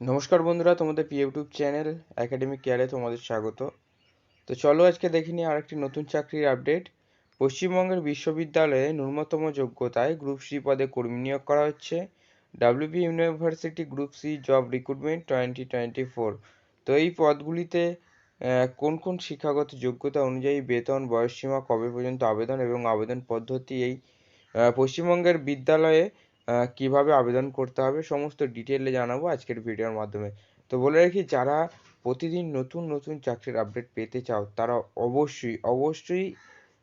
নমস্কার বন্ধুরা, তোমাদের পি ইউটিউব চ্যানেল একাডেমিক কেয়ারে তোমাদের স্বাগত। তো চলো আজকে দেখে নিই আরেকটি নতুন চাকরির আপডেট পশ্চিমবঙ্গের বিশ্ববিদ্যালয়ে ন্যূনতম যোগ্যতায় গ্রুপ সি পদে কর্মী নিয়োগ করা হচ্ছে। WB university group C job recruitment twenty twenty four তো এই পদগুলিতে কোন কোন শিক্ষাগত যোগ্যতা অনুযায়ী বেতন, বয়সসীমা, কবে পর্যন্ত আবেদন এবং আবেদন পদ্ধতি এই পশ্চিমবঙ্গের বিদ্যালয়ে কীভাবে আবেদন করতে হবে সমস্ত ডিটেলে জানাব আজকের ভিডিওর মাধ্যমে। তো বলে রাখি, যারা প্রতিদিন নতুন নতুন চাকরির আপডেট পেতে চাও, তারা অবশ্যই অবশ্যই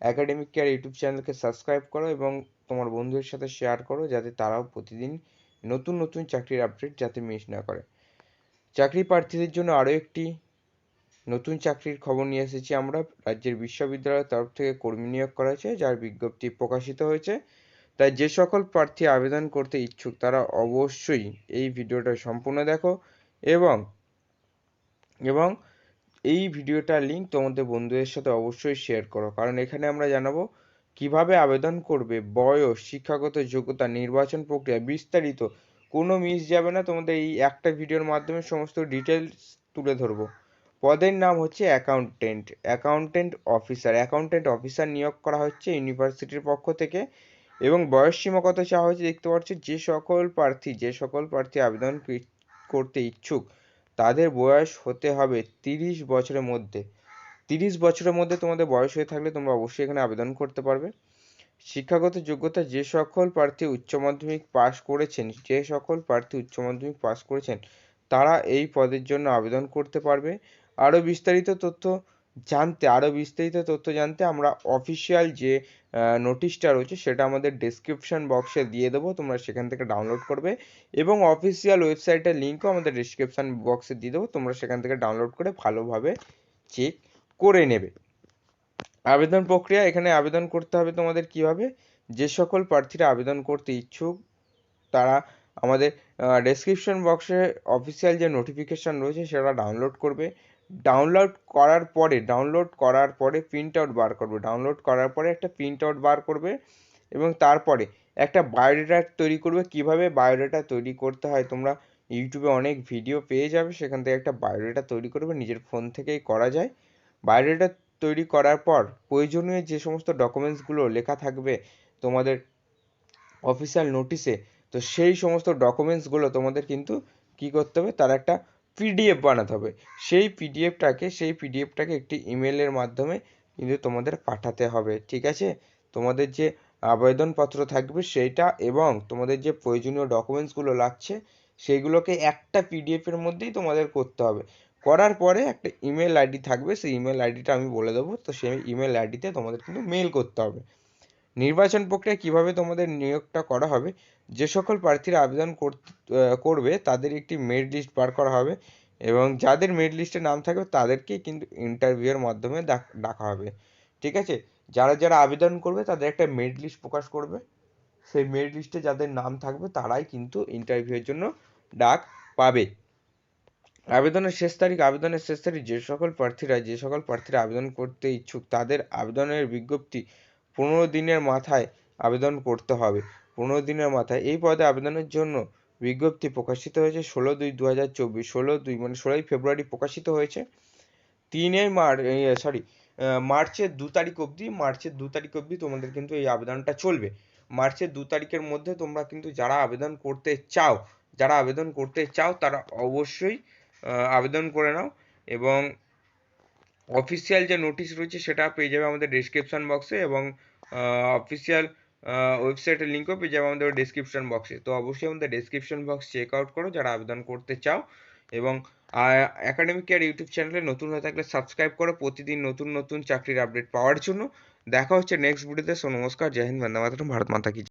একাডেমিক কেয়ার ইউটিউব চ্যানেলকে সাবস্ক্রাইব করো এবং তোমার বন্ধুদের সাথে শেয়ার করো, যাতে তারাও প্রতিদিন নতুন নতুন চাকরির আপডেট যাতে মিস না করে। চাকরি প্রার্থীদের জন্য আরও একটি নতুন চাকরির খবর নিয়ে এসেছি আমরা। রাজ্যের বিশ্ববিদ্যালয়ের তরফ থেকে কর্মী নিয়োগ করা হয়েছে, যার বিজ্ঞপ্তি প্রকাশিত হয়েছে। তাই যে সকল প্রার্থী আবেদন করতে ইচ্ছুক, তারা অবশ্যই এই ভিডিওটা সম্পূর্ণ দেখো এবং এবং এই ভিডিওটার লিঙ্ক তোমাদের বন্ধুদের সাথে অবশ্যই শেয়ার করো। কারণ এখানে আমরা জানাব কীভাবে আবেদন করবে, বয়স, শিক্ষাগত যোগ্যতা, নির্বাচন প্রক্রিয়া, বিস্তারিত কোনো মিস যাবে না। তোমাদের এই একটা ভিডিওর মাধ্যমে সমস্ত ডিটেলস তুলে ধরবো। পদের নাম হচ্ছে accountant accountant officer accountant officer নিয়োগ করা হচ্ছে ইউনিভার্সিটির পক্ষ থেকে। এবং বয়স সীমা কত চাওয়া হয়েছে দেখতে পাচ্ছ, যে সকল প্রার্থী, যে সকল প্রার্থী আবেদন করতে ইচ্ছুক, তাদের বয়স হতে হবে তিরিশ বছরের মধ্যে। তিরিশ বছরের মধ্যে তোমাদের বয়স হয়ে থাকলে তোমরা অবশ্যই এখানে আবেদন করতে পারবে। শিক্ষাগত যোগ্যতা, যে সকল প্রার্থী উচ্চ মাধ্যমিক পাশ করেছেন, যে সকল প্রার্থী উচ্চ মাধ্যমিক পাশ করেছেন, তারা এই পদের জন্য আবেদন করতে পারবে। আরও বিস্তারিত তথ্য জানতে আরও বিস্তারিত তথ্য জানতে আমরা অফিসিয়াল যে নোটিশটা রয়েছে সেটা আমাদের ডেসক্রিপশন বক্সে দিয়ে দেবো, তোমরা সেখান থেকে ডাউনলোড করবে এবং অফিসিয়াল ওয়েবসাইটের লিঙ্কও আমাদের ডেসক্রিপশন বক্সে দিয়ে দেবো, তোমরা সেখান থেকে ডাউনলোড করে ভালোভাবে চেক করে নেবে। আবেদন প্রক্রিয়া, এখানে আবেদন করতে হবে তোমাদের কীভাবে? যে সকল প্রার্থীরা আবেদন করতে ইচ্ছুক, তারা আমাদের ডেসক্রিপশন বক্সে অফিসিয়াল যে নোটিফিকেশান রয়েছে সেটা ডাউনলোড করবে। ডাউনলোড করার পরে ডাউনলোড করার পরে প্রিন্ট আউট বার করবে। ডাউনলোড করার পরে একটা প্রিন্ট আউট বার করবে এবং তারপরে একটা বায়োডাটা তৈরি করবে। কীভাবে বায়োডাটা তৈরি করতে হয়? তোমরা ইউটিউবে অনেক ভিডিও পেয়ে যাবে। সেখান থেকে একটা বায়োডাটা তৈরি করবে। নিজের ফোন থেকেই করা যায়। বায়োডাটা তৈরি করার পর প্রয়োজনীয় যে সমস্ত ডকুমেন্টসগুলো লেখা থাকবে তোমাদের অফিসিয়াল নোটিশে তো সেই সমস্ত ডকুমেন্টসগুলো তোমাদের কিন্তু কি করতে হবে? তার একটা পিডিএফ বানাতে হবে। সেই পিডিএফটাকে সেই পিডিএফটাকে একটি ইমেলের মাধ্যমে কিন্তু তোমাদের পাঠাতে হবে, ঠিক আছে? তোমাদের যে আবেদনপত্র থাকবে সেইটা এবং তোমাদের যে প্রয়োজনীয় ডকুমেন্টসগুলো লাগছে, সেইগুলোকে একটা পিডিএফের মধ্যেই তোমাদের করতে হবে। করার পরে একটা ইমেল আইডি থাকবে, সেই ইমেল আইডিটা আমি বলে দেবো। তো সেই ইমেল আইডিতে তোমাদের কিন্তু মেল করতে হবে। নির্বাচন প্রক্রিয়া কীভাবে তোমাদের নিয়োগটা করা হবে, যে সকল প্রার্থীরা আবেদন করবে তাদের একটি মেরিট লিস্ট বার করা হবে এবং যাদের মেরিট লিস্টে নাম থাকবে তাদেরকেই কিন্তু ইন্টারভিউয়ের মাধ্যমে ডাকা হবে। ঠিক আছে? যারা যারা আবেদন করবে তাদের একটা মেরিট লিস্ট প্রকাশ করবে। সেই মেরিট লিস্টে যাদের নাম থাকবে তারাই কিন্তু ইন্টারভিউয়ের জন্য ডাক পাবে। আবেদনের শেষ তারিখ, আবেদনের শেষ তারিখ, যে সকল প্রার্থীরা, যে সকল প্রার্থীরা আবেদন করতে ইচ্ছুক তাদের আবেদনের বিজ্ঞপ্তি পনেরো দিনের মাথায় আবেদন করতে হবে। পনেরো দিনের মাথায় এই পদে আবেদনের জন্য বিজ্ঞপ্তি প্রকাশিত হয়েছে ষোলো দুই দু হাজার চব্বিশ, ষোলো দুই মানে ষোলোই ফেব্রুয়ারি প্রকাশিত হয়েছে। তিনই মার্চ সরি মার্চের দু তারিখ অবধি, মার্চের দু তারিখ অবধি তোমাদের কিন্তু এই আবেদনটা চলবে। মার্চের দু তারিখের মধ্যে তোমরা কিন্তু যারা আবেদন করতে চাও, যারা আবেদন করতে চাও তারা অবশ্যই আবেদন করে নাও এবং অফিসিয়াল যে নোটিশ রয়েছে, সেটা পেয়ে যাবে আমাদের ডেসক্রিপশন বক্সে এবং অফিসিয়াল ওয়েবসাইটের লিঙ্কও পেয়ে যাবে আমাদের ডেসক্রিপশন বক্সে তো অবশ্যই আমাদের ডেসক্রিপশন বক্স চেক আউট করো যারা আবেদন করতে চাও এবং একাডেমিক কেয়ার ইউটিউব চ্যানেলে নতুন হয়ে থাকলে সাবস্ক্রাইব করো প্রতিদিন নতুন নতুন চাকরির আপডেট পাওয়ার জন্য। দেখা হচ্ছে নেক্সট ভিডিওতে সো নমস্কার, জয় হিন্দ, বন্দে মাতরম, ভারত মাতা কি।